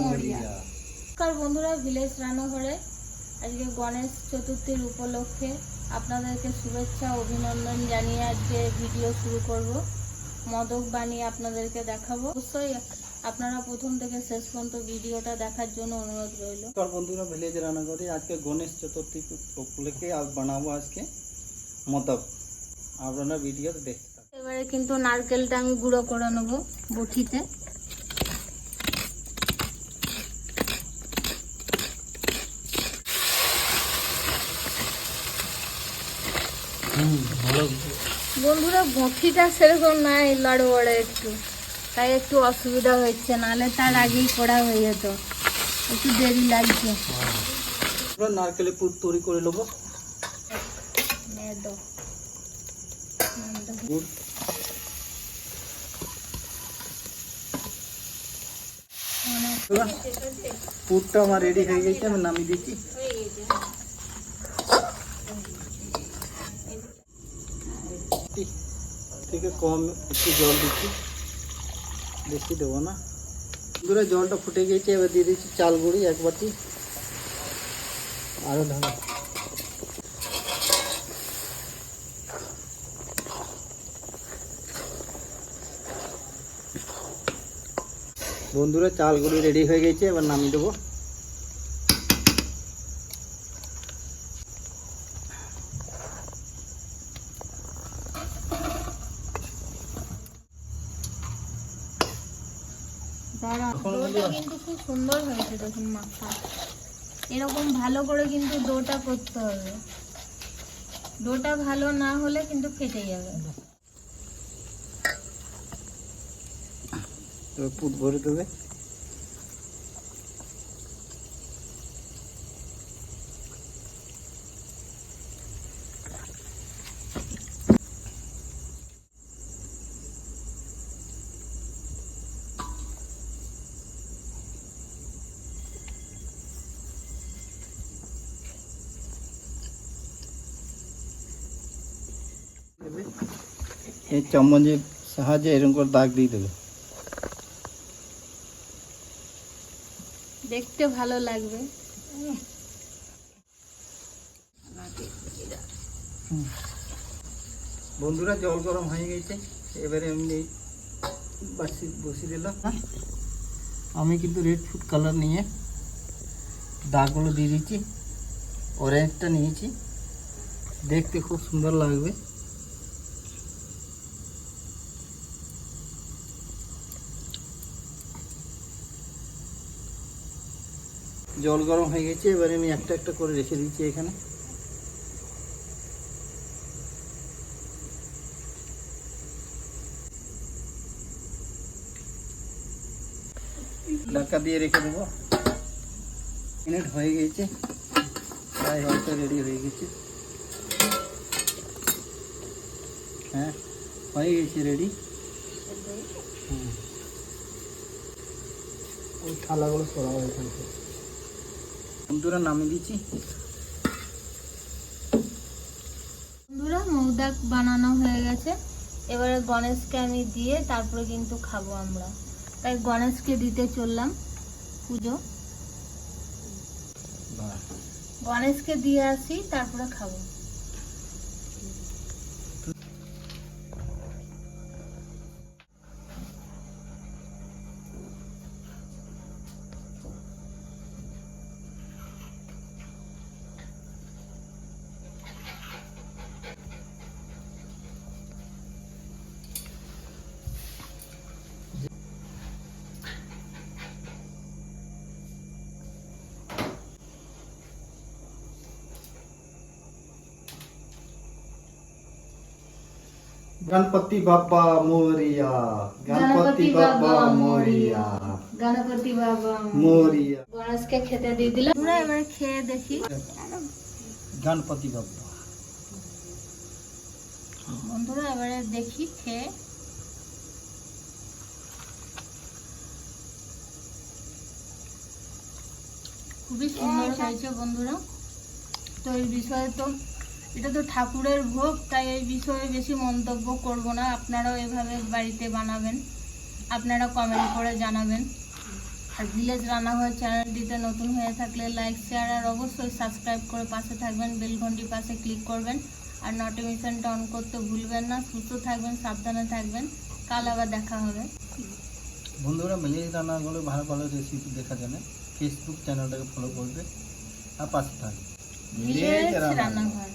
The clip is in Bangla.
নমস্কার বন্ধুরা ভিলেজ রান্নাঘরে। আজকে গণেশ চতুর্থীর উপলক্ষে আপনাদেরকে শুভেচ্ছা অভিনন্দন জানিয়ে আজকে ভিডিও শুরু করব। মদক বানিয়ে আপনাদেরকে দেখাবো। অবশ্যই আপনারা প্রথম থেকে শেষ পর্যন্ত ভিডিওটা দেখার জন্য অনুরোধ রইল। বন্ধুরা ভিলেজ রান্না করি আজকে গণেশ চতুর্থী উপলক্ষে আজ বানাবো আজকে মদক। আপনারা ভিডিও দেখতে এবারে কিন্তু নারকেলটা আমি গুঁড়ো করে নেব বটিতে। বন্ধুরা বটিটা সেরকম নাই লড় বড় একটু। তাই একটু অসুবিধা হচ্ছে নাহলে তার আগেই করা হয়ে যেত। একটু দেরি লাগছে। নারকেলের পুর তৈরি করে নেব। পুরটা আমার রেডি হয়ে গেছে আমি নামিয়ে দিচ্ছি হয়ে গেছে থেকে কম একটু জল দিচ্ছি। বেশি দেবো না। বন্ধুরা, জলটা ফুটে গেছে এবার দিয়ে দিচ্ছি চাল গুঁড়ি এক বাটি। আরও ঢাকা বন্ধুরা, চাল গুঁড়ি রেডি হয়ে গেছে এবার নামিয়ে দেবো। কিন্তু খুব সুন্দর হয়েছে দেখুন মাখা এরকম ভালো করে কিন্তু ডোটা করতে হবে। ডোটা ভালো না হলে কিন্তু ফেটে যাবে। এবার ভরে দেবে। এই চামচের সাহায্যে এরকম করে দাগ দিয়ে দেবে দেখতে ভালো লাগবে বন্ধুরা জল গরম হয়ে গেছে এবারে আমি এই বাসি বসিয়ে দিলাম আমি কিন্তু রেড ফুড কালার নিয়ে দাগগুলো দিয়ে দিচ্ছি অরেঞ্জটা নিয়েছি দেখতে খুব সুন্দর লাগবে জল গরম হয়ে গেছে, এবারে আমি একটা একটা করে রেখে দিচ্ছি এখানে। ঢাকা দিয়ে রেখে দেবো। মিনিট হয়ে গেছে, প্রায় হয়তো রেডি হয়ে গেছে। হ্যাঁ হয়ে গেছে রেডি। ওই থালাগুলো সরা হয়ে থাকবে বন্ধুরা নামিয়ে দিচ্ছি। বন্ধুরা মৌদাক বানানো হয়ে গেছে। এবারে গণেশকে আমি দিয়ে তারপরে কিন্তু খাব আমরা। তাই গণেশকে দিতে চললাম পুজো। গণেশকে দিয়ে আসি তারপরে খাব। गणपति बाबा मोरिया गणपति बाबा मोरिया গণপতি বাবা मोरिया গণেশকে খেতে দিয়ে দিলাম আমরা এবার খেয়ে দেখি गणपति बाबा বন্ধুরা এবারে দেখি খেয়ে খুবই সুন্দর হয়েছে বন্ধুরা তো এই বিষয়ে তো এটা তো ঠাকুরের ভোগ তাই এই বিষয়ে বেশি মন্তব্য করব না। আপনারাও এভাবে বাড়িতে বানাবেন। আপনারা কমেন্ট করে জানাবেন। আর ভিলেজ রান্নাঘর চ্যানেলটিতে নতুন হয়ে থাকলে লাইক শেয়ার আর অবশ্যই সাবস্ক্রাইব করে পাশে থাকবেন বেল ঘন্টির পাশে ক্লিক করবেন। আর নোটিফিকেশনটা অন করতে ভুলবেন না। সুস্থ থাকবেন সাবধানে থাকবেন। কাল আবার দেখা হবে। বন্ধুরা ভিলেজ রান্নাগুলো ভালো ভালো রেসিপি দেখার জন্য ফেসবুক চ্যানেলটাকে ফলো করবে। আর পাশে থাকবে। ভিলেজ রান্নাঘর